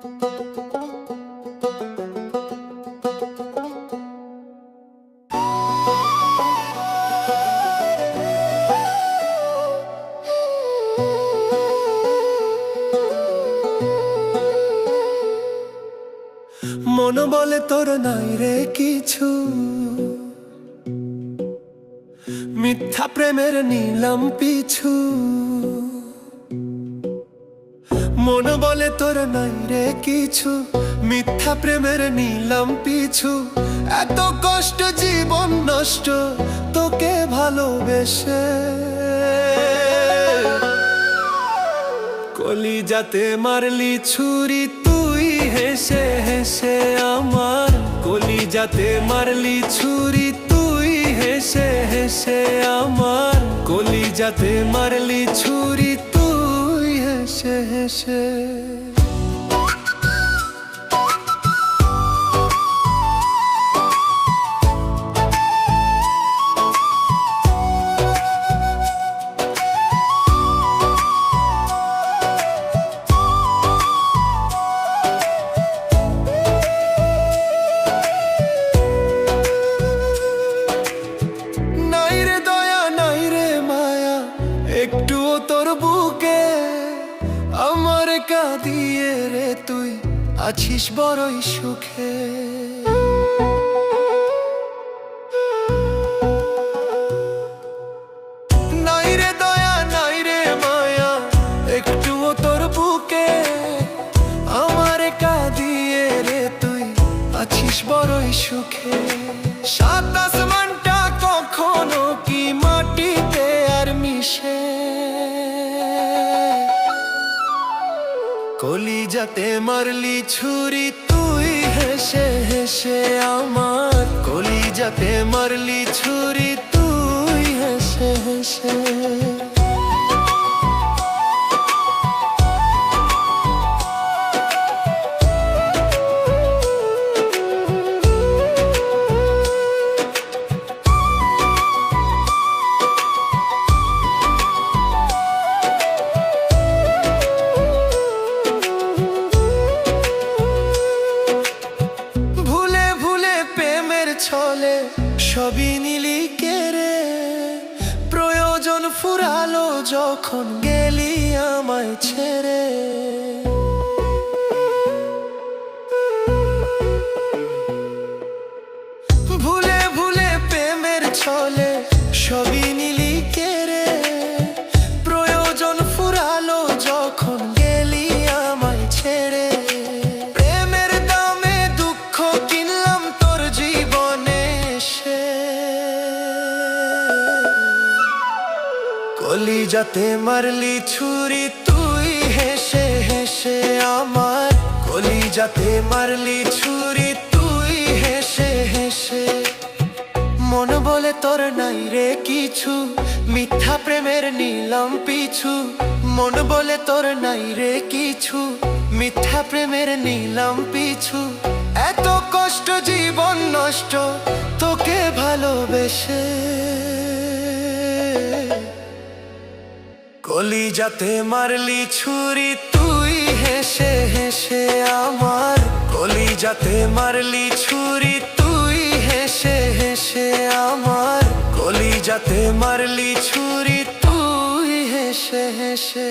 মন বলে তোর নাই রে কিছু। মিথ্যা প্রেমের নিলাম পিছু। মন বলে তোর নাই রে কিছু, মিথ্যা প্রেমের নিলাম পিছু। এত কষ্ট জীবন নষ্ট, তোকে ভালোবেসে। কলি যাতে মারলি ছুরি, তুই হেসে হেসে আমার। কলি যাতে মারলি ছুরি, তুই হেসে হেসে আমার। কলি যাতে মারলি ছুরি হেসে আমার কাঁদিয়ে রে তুই আছিস বড়ই সুখে। নাই রে দয়া মায়া তোর বুকে রে তুই আছিস বড়ই সুখে। সাত আসমানটা কখনো কি মাটিতে আর মিশে? কলি যাতে মারলি ছুরি তুই হেসে হেসে আমার কলি যাতে মারলি ছুরি ছলে সবই নিলি কেড়ে প্রয়োজন ফুরালো যখন গেলি আমায় ছেড়ে। ভুলে ভুলে প্রেমের চলে সবই যাতে মারলি ছুরি, তুই হেসে হেসে আমার কলি যাতে মারলি ছুরি, তুই হেসে হেসে। মন বলে তোর নাই রে কিছু, মিথ্যা প্রেমের নিলাম পিছু। মন বলে তোর নাই রে কিছু, মিথ্যা প্রেমের নিলাম পিছু। এত কষ্ট জীবন নষ্ট, তোকে ভালোবেসে। কলি যাতে মারলি ছুরি, তুই হেসে হেসে আমার। কলি যাতে মারলি ছুরি, তুই হেসে হেসে আমার। কলি যাতে মারলি ছুরি, তুই হেসে হেসে